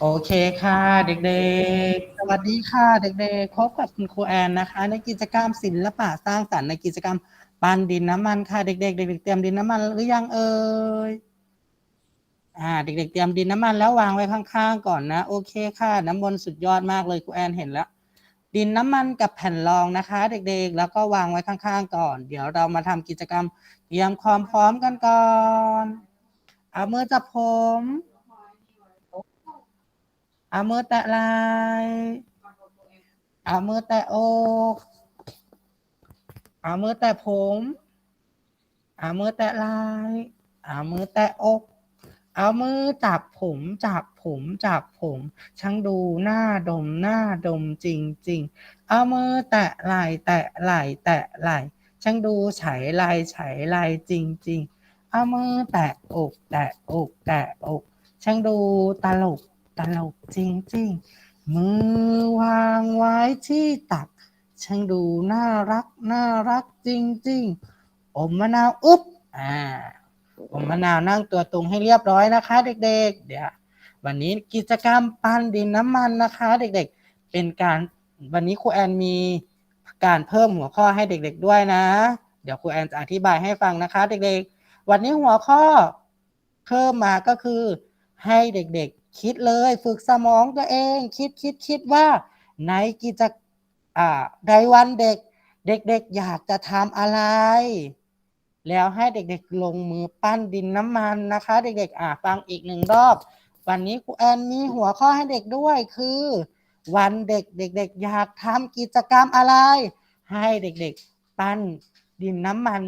โอเคค่ะเด็กๆ สวัสดีค่ะเด็กๆ พบกับคุณครูแอนนะคะ ในกิจกรรมศิลปะสร้างสรรค์ในกิจกรรมปั้นดินน้ำมันค่ะเด็กๆเด็กๆเตรียมดินน้ำมันหรือยังเอ่ยอ่าเด็กๆเตรียมดินน้ำมันแล้ววางไว้ข้างๆก่อนนะโอเคค่ะ น้ำมนต์สุดยอดมากเลยครูแอนเห็นแล้ว ดินน้ำมันกับแผ่นรองนะคะ เด็กๆ แล้วก็วางไว้ข้างๆ ก่อน เดี๋ยวเรามาทำกิจกรรมเตรียมความพร้อมกันก่อนเอามือจับผม เอามือแตะไหลเอามือแตะอกเอามือแตะผมเอามือแตะไหลเอามือแตะอก เอามือจับผมจับผมจับผม ช่างดูหน้าดมหน้าดมจริงๆเอามือแตะไหลแตะไหลแตะไหลช่างดูไฉไหล่ไฉไหล่จริงๆเอามือแตะอกแตะอกแตะอกช่างดูตลก ตลกจริงๆ มือวางไว้ที่ตัก ช่างดูน่ารักน่ารักจริงๆ อมมะนาวอุ๊บอ่าอมมะนาวนั่งตัวตรงให้เรียบร้อยนะคะ เด็กๆ เดี๋ยววันนี้กิจกรรมปั้นดินน้ำมันนะคะ เด็กๆ เป็นการวันนี้ครูแอนมีการเพิ่มหัวข้อให้เด็ก ๆด้วยนะ เดี๋ยวครูแอนจะอธิบายให้ฟังนะคะ เด็กๆ วันนี้หัวข้อเพิ่มมาก็คือให้เด็ก คิดเลยฝึกสมองตัวเอง คิดคิดคิดว่าในกิจอ่าในวันเด็ก เด็กๆอยากจะทำอะไร แล้วให้เด็กๆลงมือปั้นดินน้ำมันนะคะ เด็กๆอ่าฟังอีกหนึ่งรอบ วันนี้ครูแอนมีหัวข้อให้เด็กด้วยคือ วันเด็กเด็ก ๆ อยากทำกิจกรรมอะไร ให้เด็กๆปั้นดินน้ำมัน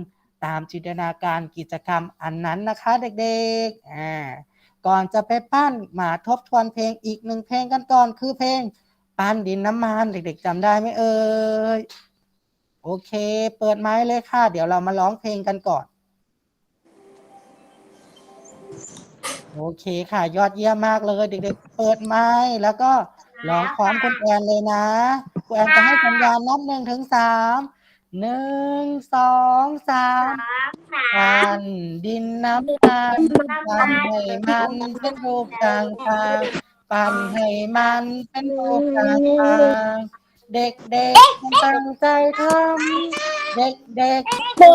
ตามจินตนาการกิจกรรมอันนั้นนะคะ เด็กๆอ่า ก่อนจะไปปั้นมาทบทวนเพลงอีกหนึ่งเพลงกันก่อนคือเพลงปั้นดินน้ำมันเด็กๆจำได้ไหมเอ่ยโอเค เปิดไม้เลยค่ะ เดี๋ยวเรามาร้องเพลงกันก่อน โอเคค่ะ ยอดเยี่ยมมากเลย เด็ก ๆ เปิดไม้แล้วก็ร้องพร้อมคุณแอนเลยนะคุณแอนจะให้สัญญาณนับหนึ่งถึงสาม หนึ่งสองสามปันดินน้ำมันปั้นให้มันเป็นรูปต่างๆปั้นให้มันเป็นรูปต่างๆเด็กๆตั้งใจทำเด็กๆตั้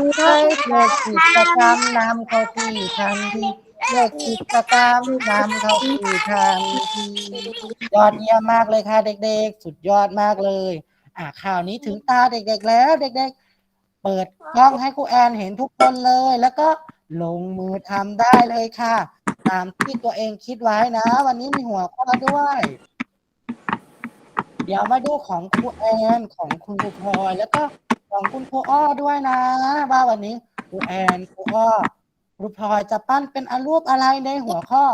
งใจเลิกกิจกรรมนำเข้าที่ทันทีเลิกกิจกรรมนำเข้าที่ทันทียอดเยี่ยมมากเลยค่ะเด็ก ๆ สุดยอดมากเลย อะข่าวนี้ถึงตาเด็กๆแล้ว เด็กๆ เปิดกล้องให้ครูแอนเห็นทุกคนเลย แล้วก็ลงมือทำได้เลยค่ะ ตามที่ตัวเองคิดไว้นะ วันนี้มีหัวข้อด้วย เดี๋ยวมาดูของครูแอนของคุณครูพลอยแล้วก็ของคุณครูอ้อด้วยนะว่าวันนี้ครูแอนครูอ้อครูพลอยจะปั้นเป็นอารูปอะไรในหัวข้อ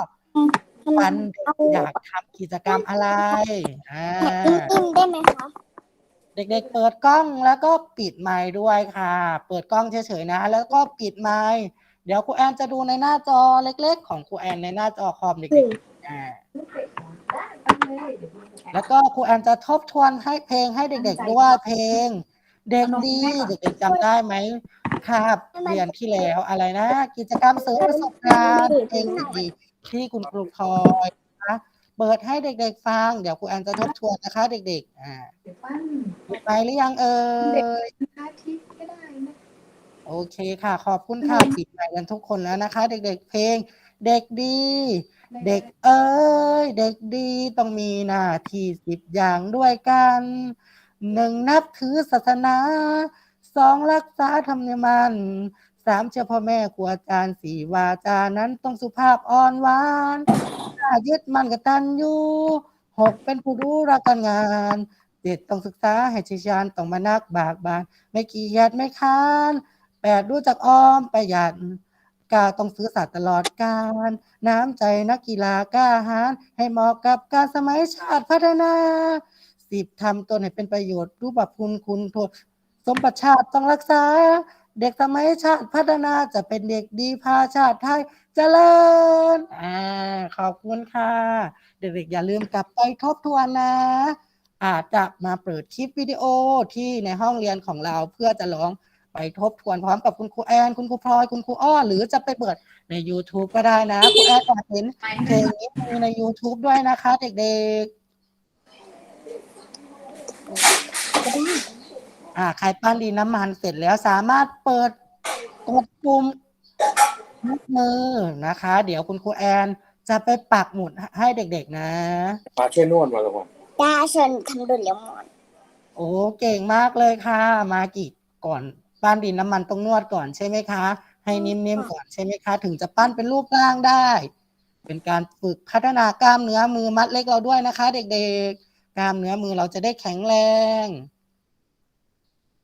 ปั้นเด็กอยากทำกิจกรรมอะไรอ่า อิ่มๆได้ไหมคะ เด็กๆ เปิดกล้องแล้วก็ปิดไมค์ด้วยค่ะ เปิดกล้องเฉยๆนะ แล้วก็ปิดไมค์เดี๋ยวครูแอนจะดูในหน้าจอเล็ก ๆ ของครูแอนในหน้าจอคอมเด็กๆอ่าแล้วก็ครูแอนจะทบทวนให้เพลงให้เด็กๆด้วยเพลง เด็กดีเด็กๆจำได้ไหมคาบเรียนที่แล้วอะไรนะ กิจกรรมเสริมประสบการณ์เพลงดีๆที่คุณครูพลอยนะคะ เปิดให้เด็กๆฟัง เดี๋ยวครูแอนจะทบทวนนะคะ เด็กๆ อ่าเดี๋ยวปั้นปิดไปหรือยังเอ่ยพระอาทิตย์ก็ได้นะ โอเคค่ะ ขอบคุณค่ะปิดไปกันทุกคนแล้วนะคะ เด็กๆ เพลง เด็กดี เด็กเอ้ย เด็กดีต้องมีหน้าที่สิบอย่างด้วยกันหนึ่งนับถือศาสนาสองรักษาธรรมเนียมมัน สามเชื่อพ่อแม่ครูอาจารย์สี่วาจานั้นต้องสุภาพอ่อนหวานห้ายึดมั่นกตัญญูหกเป็นผู้รู้รักการงานเจ็ดต้องศึกษาให้ชิชานต้องมานักบากบาน ไม่ขี้เกียจไม่ค้านแปดรู้จักออมประหยัดกาต้องซื้อสัตว์ตลอดการ น้ำใจนักกีฬากล้าหาญให้เหมาะกับการสมัยชาติพัฒนาสิบทำตนให้เป็นประโยชน์ รู้บัพคุณคุณโทษสมบัติชาติต้องรักษา เด็กสมัยชาติพัฒนาจะเป็นเด็กดีพาชาติไทยเจริญอ่าขอบคุณค่ะ เด็กๆอย่าลืมกลับไปทบทวนนะ อาจจะมาเปิดคลิปวิดีโอที่ในห้องเรียนของเราเพื่อจะร้องไปทบทวนพร้อมกับคุณครูแอน คุณครูพลอย คุณครูอ้อ หรือจะไปเปิดใน YouTube ก็ได้นะครูแอนอยากเห็นเพลงนี้มีใน YouTube ด้วยนะคะ เด็กๆ อ่าใครปั้นดินน้ำมันเสร็จแล้วสามารถเปิดกดปุ่มยกมือนะคะ เดี๋ยวคุณครูแอนจะไปปักหมุดให้เด็กๆนะปาช่วยนวดมาละวันตาฉันทำดุลเลมอน โอ้เก่งมากเลยค่ะ มากี่ก่อนปั้นดินน้ำมันต้องนวดก่อนใช่ไหมคะ ให้นิ่มๆก่อนใช่ไหมคะ ถึงจะปั้นเป็นรูปร่างได้ เป็นการฝึกพัฒนากล้ามเนื้อมือมัดเล็กเราด้วยนะคะ เด็กๆ กล้ามเนื้อมือเราจะได้แข็งแรง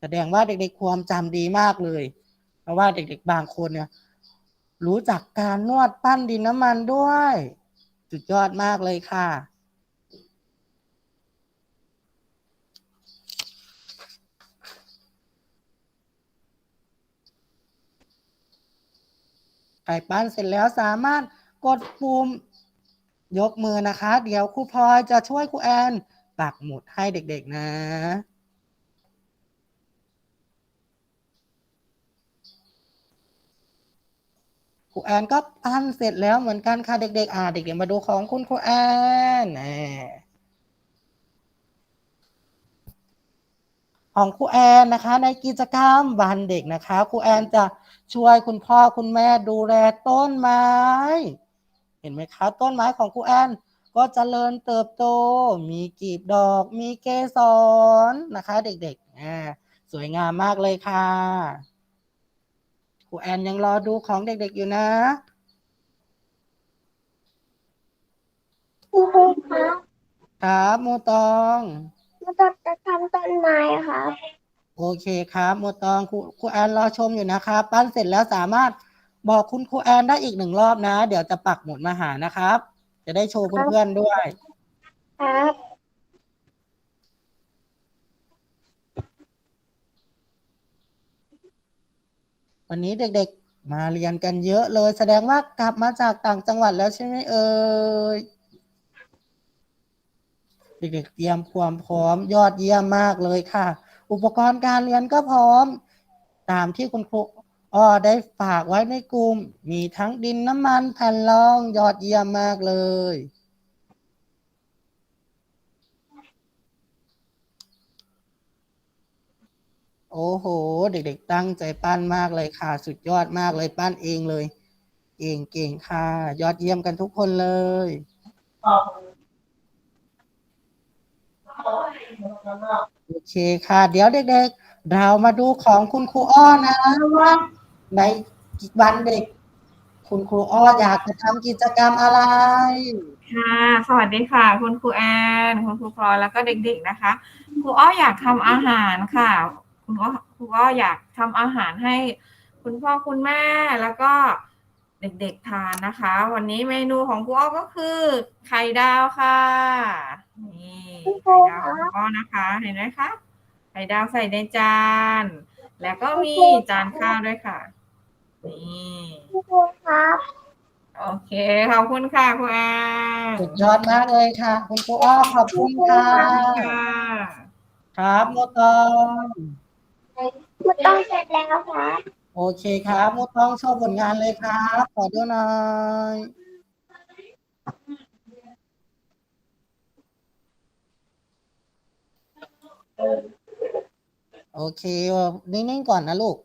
แสดงว่าเด็กๆความจำดีมากเลย เพราะว่าเด็กๆบางคนเนี่ย รู้จักการนวดปั้นดินน้ำมันด้วยสุดยอดมากเลยค่ะ ไก่ปั้นเสร็จแล้วสามารถกดปุ่มยกมือนะคะ เดี๋ยวครูพลอยจะช่วยครูแอนปักหมุดให้เด็กๆนะ ครูแอนก็ปั้นเสร็จแล้วเหมือนกันค่ะเด็กๆ อ่าเด็กๆมาดูของคุณครูแอนของครูแอนนะคะ ในกิจกรรมวันเด็กนะคะครูแอนจะช่วยคุณพ่อคุณแม่ดูแลต้นไม้ เห็นไหมคะต้นไม้ของครูแอนก็เจริญเติบโต มีกีบดอก มีเกสรนะคะ เด็กๆอ่าสวยงามมากเลยค่ะ ครูแอนยังรอดูของเด็กๆอยู่นะครูครูครับครับโมตองมาตัดจะทำต้นไม้ครับ โอเคครับโมตองครูครูแอนรอชมอยู่นะครับปั้นเสร็จแล้วสามารถบอกคุณครูแอนได้อีกหนึ่งรอบนะ เดี๋ยวจะปักหมุดมาหานะครับ จะได้โชว์เพื่อนๆด้วย ครับ วันนี้เด็กๆมาเรียนกันเยอะเลย แสดงว่ากลับมาจากต่างจังหวัดแล้วใช่ไหมเอ่ยเด็กๆเตรียมความพร้อมยอดเยี่ยมมากเลยค่ะ อุปกรณ์การเรียนก็พร้อม ตามที่คุณครูอ้อได้ฝากไว้ในกลุ่ม มีทั้งดินน้ำมันแผ่นรองยอดเยี่ยมมากเลย อ้โห เด็กๆ ตั้งใจปั้นมากเลยค่ะ สุดยอดมากเลยปั้นเองเลย เก่งเก่งค่ะ ยอดเยี่ยมกันทุกคนเลยโอเคค่ะ เดี๋ยวเด็กๆ เรามาดูของคุณครูอ้อนะว่าในวันเด็ก คุณครูอ้ออยากจะทำกิจกรรมอะไรค่ะ สวัสดีค่ะ คุณครูแอน คุณครูพลอยแล้วก็เด็กๆนะคะ ครูอ้ออยากทำอาหารค่ะ คุณอ้อครูอ้ออยากทำอาหารให้คุณพ่อคุณแม่แล้วก็เด็กๆทานนะคะ วันนี้เมนูของครูอ้อก็คือไข่ดาวค่ะนี่ไข่ดาวของครูอ้อนะคะเห็นไหมคะไข่ดาวใส่ในจาน แล้วก็มีจานข้าวด้วยค่ะนี่ครูครูครับโอเคขอบคุณค่ะครูแอนสุดยอดมากเลยค่ะ คุณครูอ้อขอบคุณค่ะค่ะครับโมตอง มันต้องเสร็จแล้วครับโอเคครับโมตองโชว์ผลงานเลยครับขอดูหน่อยโอเคนิ่งๆก่อนนะลูก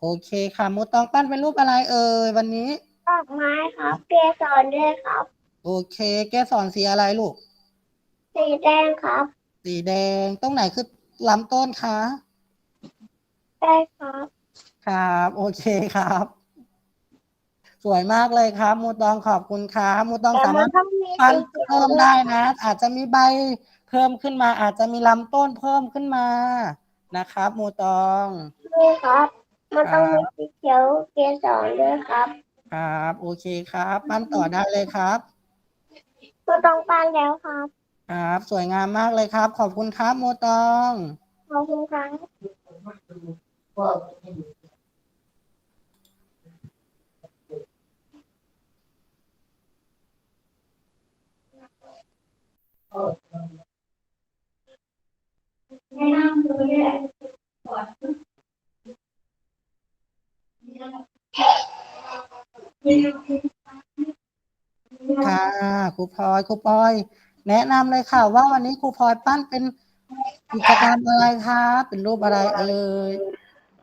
โอเคค่ะโมตองปั้นเป็นรูปอะไรเอ่ยวันนี้ดอกไม้ครับเกสรด้วยครับ โอเคแกสอนสีอะไรลูก สีแดงครับ สีแดงตรงไหนคือลำต้นคะ ได้ครับ ครับ โอเคครับ สวยมากเลยครับโมตองขอบคุณครับโมตองแต่สามัมารนถต้องมีปั้นสีเขียวเพิ่มได้นะ อาจจะมีใบเพิ่มขึ้นมา อาจจะมีลำต้นเพิ่มขึ้นมานะครับโมตอง ด้วยครับ มันต้องมีสีเขียวเกสรด้วยครับ ครับ โอเคครับ ปั้นต่อได้เลยครับมันต้องปั้นแล้วครับ ครับ สวยงามมากเลยครับ ขอบคุณครับโมตอง ขอบคุณครับ แนะนำคือเรียกก่ค่ะครูพลอยครูพลอย แนะนำเลยค่ะ ว่าวันนี้ครูพลอยปั้นเป็นกิจกรรมอะไรคะเป็นรูปอะไรเอ่ย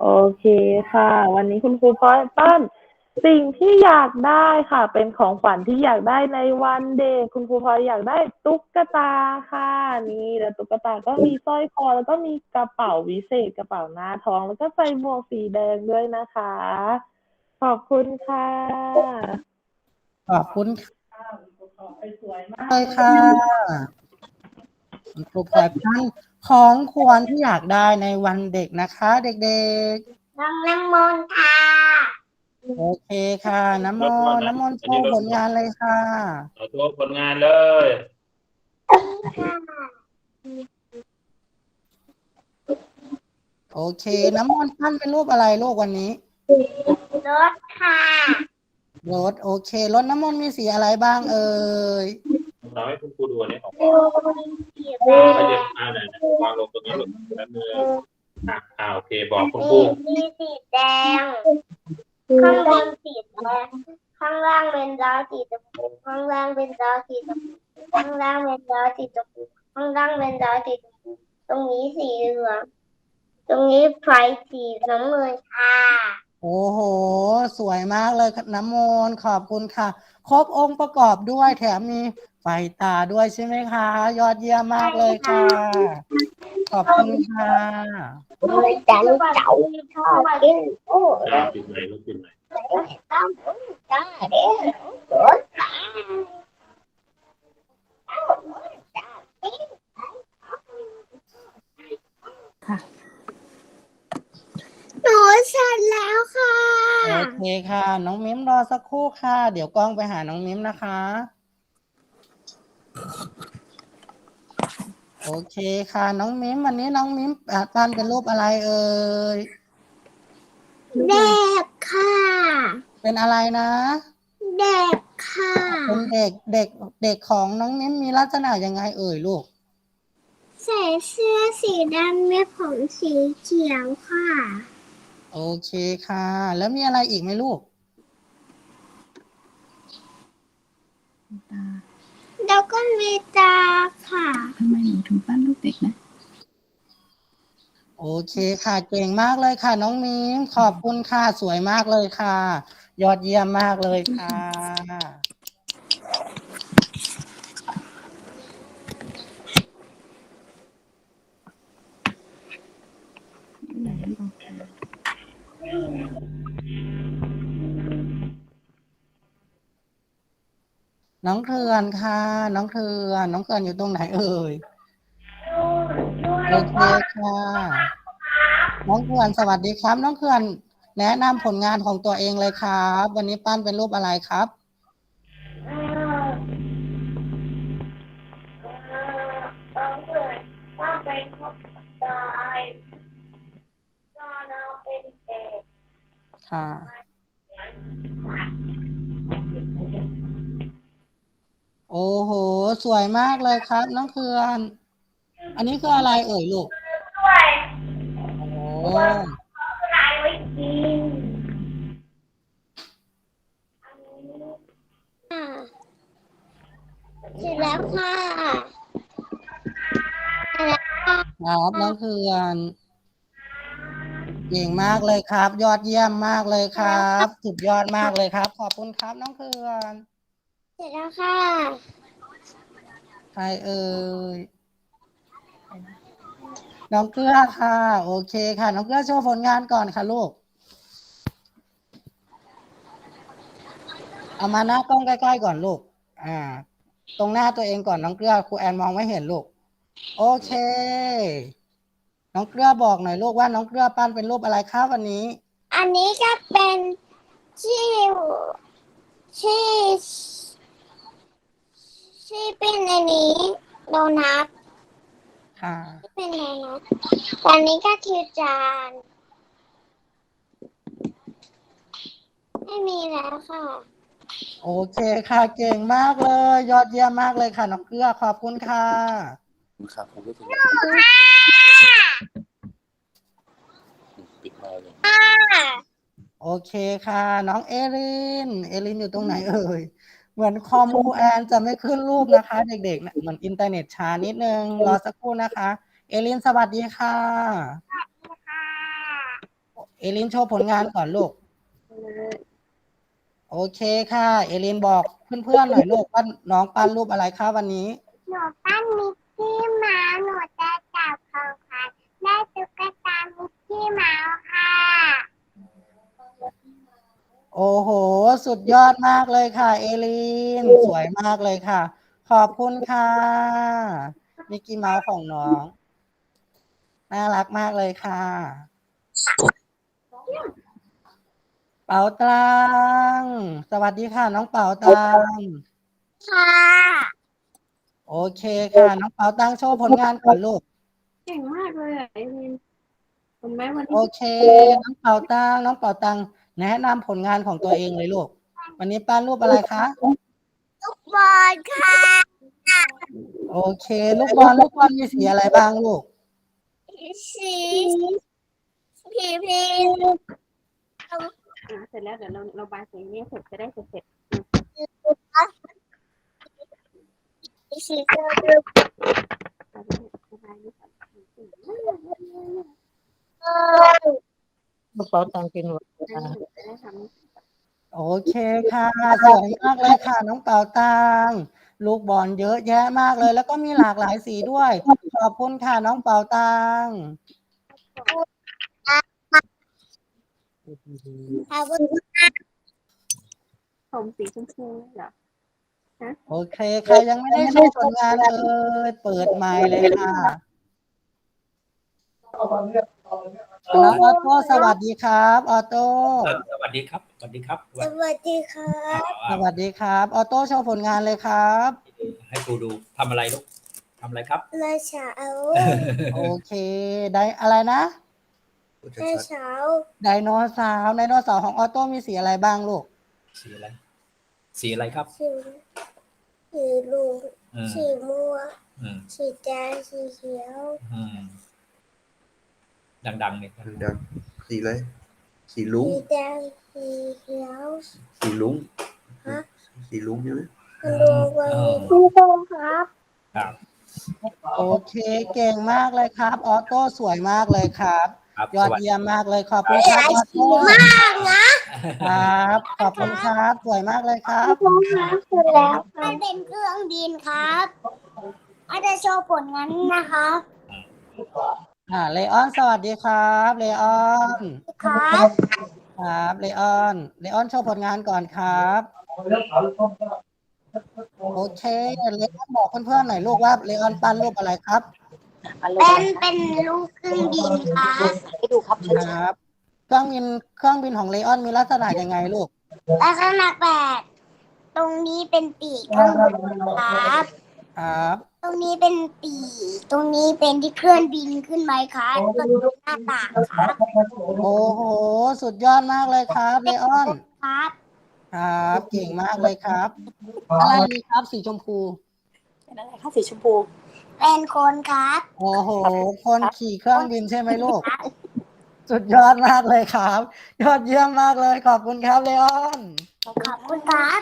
โอเคค่ะ วันนี้คุณครูพลอยปั้นสิ่งที่อยากได้ค่ะ เป็นของขวัญที่อยากได้ในวันเด็กคุณครูพลอยอยากได้ตุ๊กตาค่ะ นี่แล้วตุ๊กตาก็มีสร้อยคอแล้วก็มีกระเป๋าวิเศษกระเป๋าหน้าท้อง แล้วก็ใส่หมวกสีแดงด้วยนะคะ ขอบคุณค่ะขอบคุณสวยมากเลยค่ะ คุณครูพลอยปั้นของควรที่อยากได้ในวันเด็กนะคะ เด็กน้องน้ำมนต์ค่ะๆ โอเคค่ะ น้ำมนต์น้ำมนต์โชว์ผลงานเลยค่ะ เอาตัวผลงานเลย โอเค น้ำมนต์ปั้นเป็นรูปอะไรลูกวันนี้รถค่ะรถโอเครถน้ำมนต์มีสีอะไรบ้างเอ่ย เราให้คุณครูดูอันนี้ของดูสีแดไปงเด็กอ่าไหนๆวางลงตรงนี้ลูกแป๊บนึงอะอ่าโอเค บอกคุณครูมีสีแดง ข้างบนสีแดง ข้างล่างเป็นดาวสีชมพูข้างล่างเป็นดาวสีชมพูข้างล่างเป็นดาวสีชมพูข้างล่างเป็นดาวสีชมพูตรงนี้สีเหลือง ตรงนี้ไฟสีน้ำเงินค่ะ โอ้โห สวยมากเลยครับน้ำมนต์ขอบคุณค่ะ ครบองค์ประกอบด้วยแถมมีไฟตาด้วยใช่ไหมคะ ยอดเยี่ยมมากเลยค่ะ ขอบคุณค่ะจันเจ้าชอบกินโอ้อ่าปิดไหนลูกปิดไหนตามจ้าเด้อ หนูเสร็จแล้วค่ะ โอเคค่ะ น้องมิ้มรอสักครู่ค่ะ เดี๋ยวกล้องไปหาน้องมิ้มนะคะ โอเคค่ะ น้องมิ้มวันนี้น้องมิ้มอะปั้นเป็นรูปอะไรเอ่ยเด็กค่ะ เป็นอะไรนะเด็กค่ะ เป็นเด็กเด็กเด็กของน้องมิ้มมีลักษณะยังไงเอ่ยลูก ใส่เสื้อสีดำมีผมสีเขียวค่ะ โอเคค่ะ แล้วมีอะไรอีกไหมลูก แล้วก็มีตาค่ะ ทำไมหนูถึงปั้นรูปเด็กนะ โอเคค่ะ เก่งมากเลยค่ะ น้องมิ้มขอบคุณค่ะ สวยมากเลยค่ะ ยอดเยี่ยมมากเลยค่ะ น้องเทือนค่ะ น้องเทือนน้องเทือนอยู่ตรงไหนเอ่ยโอเคค่ะ น้องเขื่อนสวัสดีครับ น้องเขื่อนแนะนำผลงานของตัวเองเลยครับ วันนี้ปั้นเป็นรูปอะไรครับ ค่ะ โอ้โห สวยมากเลยครับ น้องเขื่อน อันนี้คืออะไรเอ่ยลูกด้วยโอ้ตายไว้กินเสร็จแล้วค่ะ เสร็จแล้วค่ะ ครับ น้องเขื่อน เก่งมากเลยครับ ยอดเยี่ยมมากเลยครับสุดยอดมากเลยครับ ขอบคุณครับน้องเขื่อนเสร็จแล้วค่ะ ใครเอ่ยน้องเกลือค่ะ โอเคค่ะ น้องเกลือโชว์ผลงานก่อนค่ะลูก เอามาหน้ากล้องใกล้ๆก่อนลูก อ่า ตรงหน้าตัวเองก่อนน้องเกลือครูแอนมองไม่เห็นลูก โอเค น้องเกลือบอกหน่อยลูกว่าน้องเกลือปั้นเป็นรูปอะไรครับวันนี้ อันนี้ก็เป็นที่ที่ที่เป็นอันนี้โดนัทค่ะเป็นโดนัทตอนนี้ก็คือจานไม่มีแล้วค่ะ โอเคค่ะเก่งมากเลย ยอดเยี่ยมมากเลยค่ะน้องเกลือขอบคุณค่ะ ครับผมก็ถึงปิ ดไมาเลยโอเคค่ะ น้องเอริน เอรินอยู่ตรงไหนเอ่ย เหมือนคอมูแอนจะไม่ขึ้นรูปนะคะ เด็กๆนะเหมือนอินเทอร์เน็ตช้านิดนึง รอสักครู่นะคะ เอลินสวัสดีค่ะเอลินโชว์ผลงานก่อนลูก โอเคค่ะ เอลินบอกเพื่อนๆหน่อยลูกว่าน้องปั้นรูปอะไรคะวันนี้ หนูปั้นมิกกี้มาหนูจะจับของขวัญได้ตุ๊กตามิก กี้เมาส์ค่ะ โอ้โห สุดยอดมากเลยค่ะ เอลิน สวยมากเลยค่ะ ขอบคุณค่ะ มิกกี้เมาส์ของน้อง น่ารักมากเลยค่ะ เป๋าตัง สวัสดีค่ะ น้องเป๋าตัง ค่ะ โอเคค่ะ น้องเป๋าตังโชว์ผลงานก่อนลูก เก่งมากเลยอะไอริน เห็นไหมวันโอนี้เค น้องเป๋าตังน้องเป๋าตังแนะนำผลงานของตัวเองเลยลูก วันนี้ปั้นรูปอะไรคะ บอลค่ะโอเค ลูกบอลลูกบอลมีสีอะไรบ้างลูก สีพีพีอะเสร็จแล้วเดี๋ยวเราเราบายสีนี้เสร็จจะได้เสร็จเสร็จสีเขียวเราจะได้ระบายนี้ก่อน กระเป๋าตังค์เป็นหวัดจะได้ทำโอเคค่ะสวยมากเลยค่ะ น้องเป๋าตังลูกบอลเยอะแยะมากเลย แล้วก็มีหลากหลายสีด้วย ขอบคุณค่ะน้องเป๋าตังขอบคุณชมสีชมพูเหรอโอเคใครยังไม่ได้โชว์ผลงานเอ่ยเปิดไมค์เลยค่ะ น้องออโต้สวัสดีครับออโต้สวัสดีครับ สวัสดีครับ สวัสดีค่ะสวัสดีครับออโต้โชว์ผลงานเลยครับ ให้ครูดูทำอะไรลูกทำอะไรครับมาเช้าโอเค ได้อะไรนะมาเช้าไดโนเสาร์ไดโนเสาร์ของออโต้มีสีอะไรบ้างลูก สีอะไร สีอะไรครับ สีสีลุงอืมสีม่วงอืมสีแดงสีเขียวอืม ดังๆเนี่ยดังสีอะไรสีลุ้งสีแดงสีเขียวสีลุ้งฮะสีลุ้งใช่ไหมคุณลุงวันนี้คุณลุงครับครับ โอเค เก่งมากเลยครับ ออโต้สวยมากเลยครับครับยอดสวัสดีเยี่ยมมากเลยขอบคุณครับออโต้มากนะครับ ขอบคุณครับ สวยมากเลยครับคุณครับเสร็จแล้วมันเป็นเครื่องบินครับอาจจะโชว์ผลงานนะครับ อ่าเลออนสวัสดีครับเลออนครับครับเลออนเลออนโชว์ผลงานก่อนครับโอเคเลออนบอกเพื่อนๆหน่อยลูกว่าเลออนปั้นรูปอะไรครับเป็นเป็นลูกเครื่องบินครับครับเครื่องบินเครื่องบินของเลออนมีลักษณะยังไงลูกลักษณะแบบตรงนี้เป็นปีกเครื่องบินครับครับ ตรงนี้เป็นปีกตรงนี้เป็นที่เคลื่อนบินขึ้นไปครับก็เป็นหน้าต่างครับ โอ้โห สุดยอดมากเลยครับเลออนครับ ครับเก่งมากเลยครับ อะไรดีครับสีชมพูเป็นอะไรคะสีชมพู เป็นคนครับ โอ้โห คนขี่เครื่องบินใช่ไหมลูก สุดยอดมากเลยครับ ยอดเยี่ยมมากเลยขอบคุณครับเลออน ขอบคุณครับ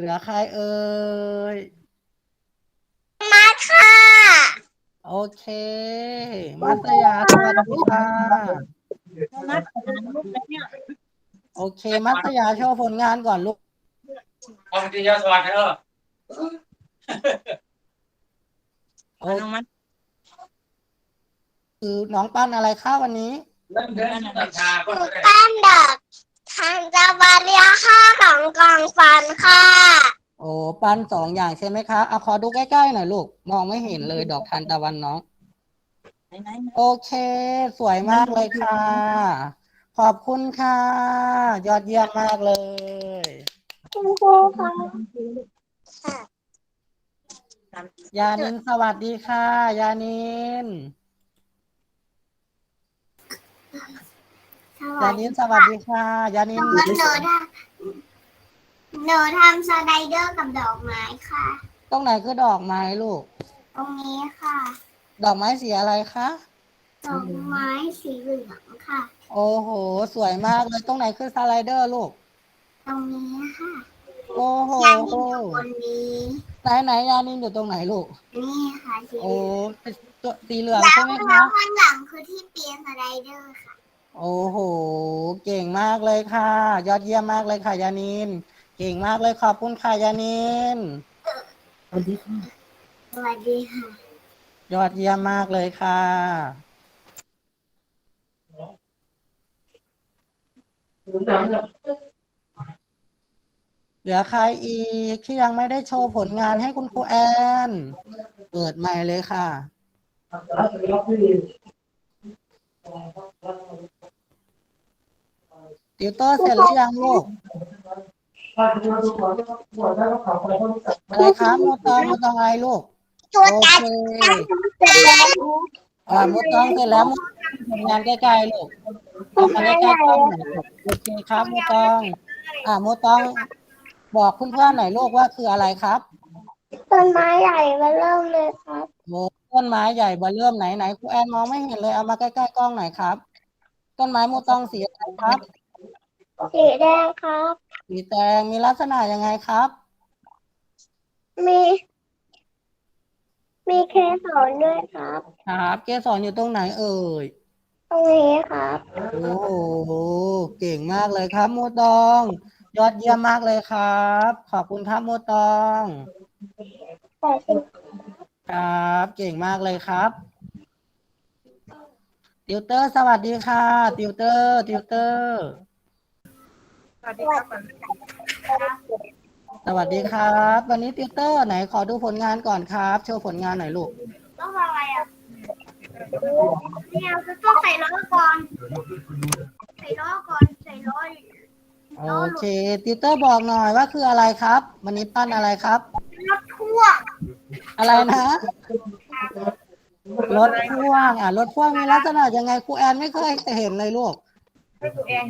เหลือใครเอ่ยมาค่ะ โอเค มัตยาสวัสดีค่ะโอเค มัตยาโชว์ผลงานก่อนลูกห้องที่ยอดสวัสดิ์เออโอคือน้องปั้นอะไรคะวันนี้เริ่มเดินตัดชาก็ได้ปั้นดอก ทางจะบาเรียค่าของกองฟันค่ะ โอ้ปั้นสองอย่างใช่ไหมคะเอาขอดูใกล้ๆหน่อยลูก มองไม่เห็นเลยดอกทานตะวันน้องโอเค สวยมากเลยค่ะ ขอบคุณค่ะ ยอดเยี่ยมมากเลย คุณครูค่ะค่ะยานินสวัสดีค่ะ ยานิน ยาวัสนิดีนสวัสดีค่ะยานินหนูหนูทำหนูทำสไลเดอร์กับดอกไม้ค่ะ ตรงไหนคือดอกไม้ลูก ตรงนี้ค่ะ ดอกไม้สีอะไรคะดอกไม้สีเหลืองค่ะ โอ้โห สวยมากเลยตรงไหนคือสไลเดอร์ลูก ตรงนี้ค่ะโอ้โหยานินอยู่บนนี้ไหนไหนยานินอยู่ตรงไหนลูก นี่ค่ะสีโอ้เป็นตัวสีเหลืองแล้ใช่วไหมแล้คะวข้างหลังคือที่เปียนสไลเดอร์ค่ะ โอ้โห เก่งมากเลยค่ะ ยอดเยี่ยมมากเลยค่ะยานิน เก่งมากเลยขอบคุณค่ะยานินสวัสดีค่ะ ยอดเยี่ยมมากเลยค่ะ เหลือใครอีกที่ยังไม่ได้โชว์ผลงานให้คุณครูแอน เปิดใหม่เลยค่ะ ติวเตอร์เสร็จหรือยังลูกอะไรคะมูตองมูตองอะไรลูกตัวโอตัดเคอ่ามูตองเสร็จแล้วมูผลงานใกล้ๆลูกเอามาใกล้ๆกล้องหน่อยลูกโอเคครับมูตอง อ่ามูตอง บอกเพื่อนๆหน่อยลูกว่าคืออะไรครับต้นไม้ใหญ่มาเริ่มเลยครับโอ้ต้นไม้ใหญ่เบอร์เริ่มไหนไหนครูแอนมองไม่เห็นเลยเอามาใกล้ๆกล้องหน่อยครับ ต้นไม้มูตองสีอะไรครับ สีแดงครับ สีแดงมีลักษณะยังไงครับ มี มีเคสอนด้วยครับ ครับ เกสรอยู่ตรงไหนเอ่ย ตรงนี้ครับ โอ้โหเก่งมากเลยครับมูตอง ยอดเยี่ยมมากเลยครับ ขอบคุณครับมูตองแต่สีครับ เก่งมากเลยครับติวเตอร์ สวัสดีค่ะ ติวเตอร์ ติวเตอร์ สวัสดีครับสวัสดีครับ วันนี้ติวเตอร์ไหนขอดูผลงานก่อนครับ โชว์ผลงานหน่อยลูกต้องอะไรอะเนี่ยคือต้องใส่ล้อก่อน ใส่ล้อก่อนใส่ล้อโอเคติวเตอร์บอกหน่อยว่าคืออะไรครับ วันนี้ปั้นอะไรครับรถพ่วงอะไรนะรถพ่วงอะรถพ่วงมีลักษณะยังไงครูแอนไม่เคยเห็นเลยลูก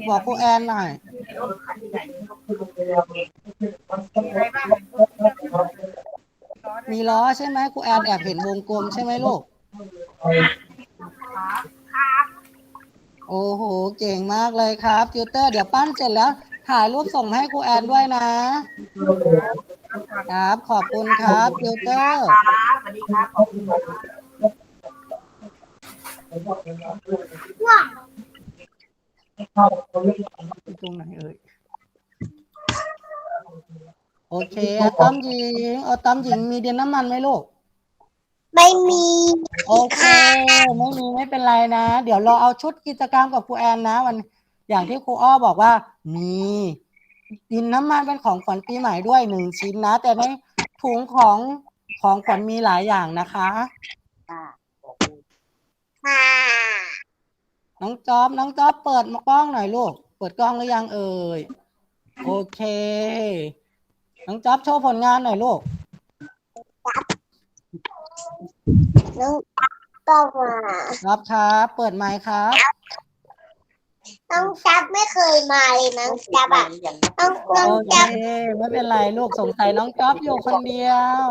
บอกครูแอนหน่อย มีล้อใช่ไหมครูแอนแอบเห็นวงกลมใช่ไหมลูกโอ้โห เก่งมากเลยครับติวเตอร์ เดี๋ยวปั้นเสร็จแล้ว ถ่ายรูปส่งให้ครูแอนด้วยนะ ครับ ขอบคุณครับติวเตอร์พ่วง ตรงไหนเอ่ยโอเคอะตอมหญิงอาตอมหญิงมีเดียนน้ำมันไหมลูก ไม่มี โอเคไม่มีไม่เป็นไรนะ เดี๋ยวเราเอาชุดกิจกรรมกับครูแอนนะวันอย่างที่ครูอ้อบอกว่ามีดินน้ำมันเป็นของขวัญปีใหม่ด้วยหนึ่งชิ้นนะ แต่ในถุงของของขวัญมีหลายอย่างนะคะ ค่ะ น้องจ๊อบ น้องจ๊อบเปิดกล้องหน่อยลูก เปิดกล้องหรือยังเอ่ย โอเค น้องจ๊อบโชว์ผลงานหน่อยลูก น้องต้องมาจ๊อบครับ เปิดไมค์ครับ น้องจับไม่เคยมาเลยน้องจับอะน้องน้องโอเค จับไม่เป็นไรลูกสงสัยน้องจ๊อบอยู่คนเดียว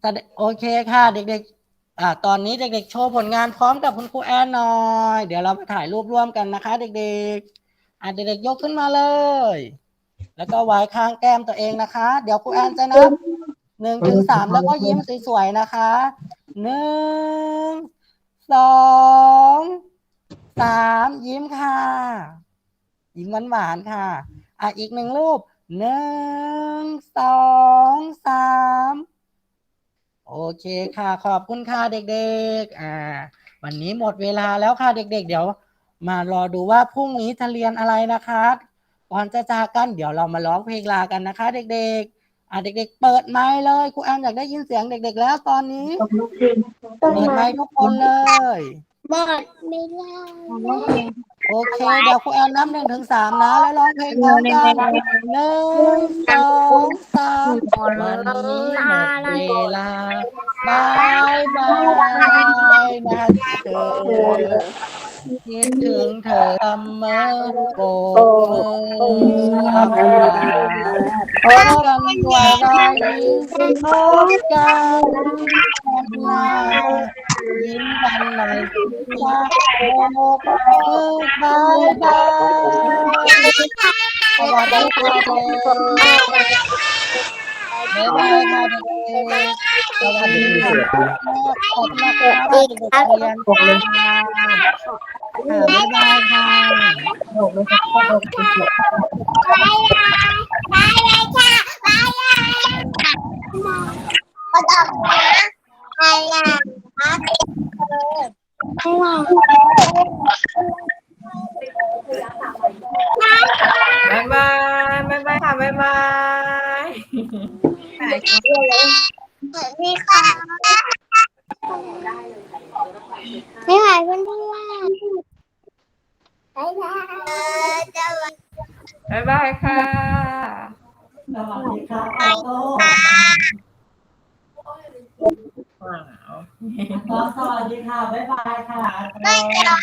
แต่เด็กโอเคค่ะ เด็กๆ อ่าตอนนี้เด็กๆ โชว์ผลงานพร้อมกับคุณครูแอนหน่อย เดี๋ยวเราไปถ่ายรูปร่วมกันนะคะ เด็กๆอ่าเด็กๆยกขึ้นมาเลย แล้วก็ไว้ข้างแก้มตัวเองนะคะ เดี๋ยวครูแอนจะนับหนึ่งถึงสามแล้วก็ยิ้มสวยๆนะคะหนึ่งสองสามยิ้มค่ะ ยิ้มหวานๆค่ะ อะอีกหนึ่งรูปหนึ่งสองสาม โอเคค่ะ ขอบคุณค่ะเด็กๆ อ่า วันนี้หมดเวลาแล้วค่ะเด็ก ๆ เดี๋ยว มารอดูว่าพรุ่งนี้จะเรียนอะไรนะคะก่อนจะจากกันเดี๋ยวเรามาร้องเพลงลากันนะคะ เด็กๆ อะเด็ก ๆ เปิดไมค์เลยครูแอนอยากได้ยินเสียงเด็ก ๆ แล้วตอนนี้ต้นเปิดไมไม้ค์ทุกคนเลย หมดไม่ได้ โอเค เดี๋ยวครูแอนนับหนึ่งถึงสามนะ แล้วร้องเพลงพร้อมกันหนึ่งสองสามวันนี้หมดเวลาบายบายนะเธอ คิดถึงเธอเสมอโบกมืออำลาพบกันด้วยรอยยิ้มพบกันห บกมือบายบายสวัสดีค่ะเด็กบ๊ายบายค่ะเด็กสวัสดีค่ะขอบคุณนะครับเด็กๆเรียนค่ะค่ะบ๊ายบายค่ะบายบายบายบายค่ะบายบายก็ต้องนะบายบายบายบายบ๊ายบายบ๊ายบายค่ะบ๊ายบาย สวัสดีค่ะ ไม่หายเพื่อนเพื่อนบายบายบ๊ายบายค่ะสวัสดีค่ะสวัสดีค่ะ บ๊ายบายค่ะไม่หรอก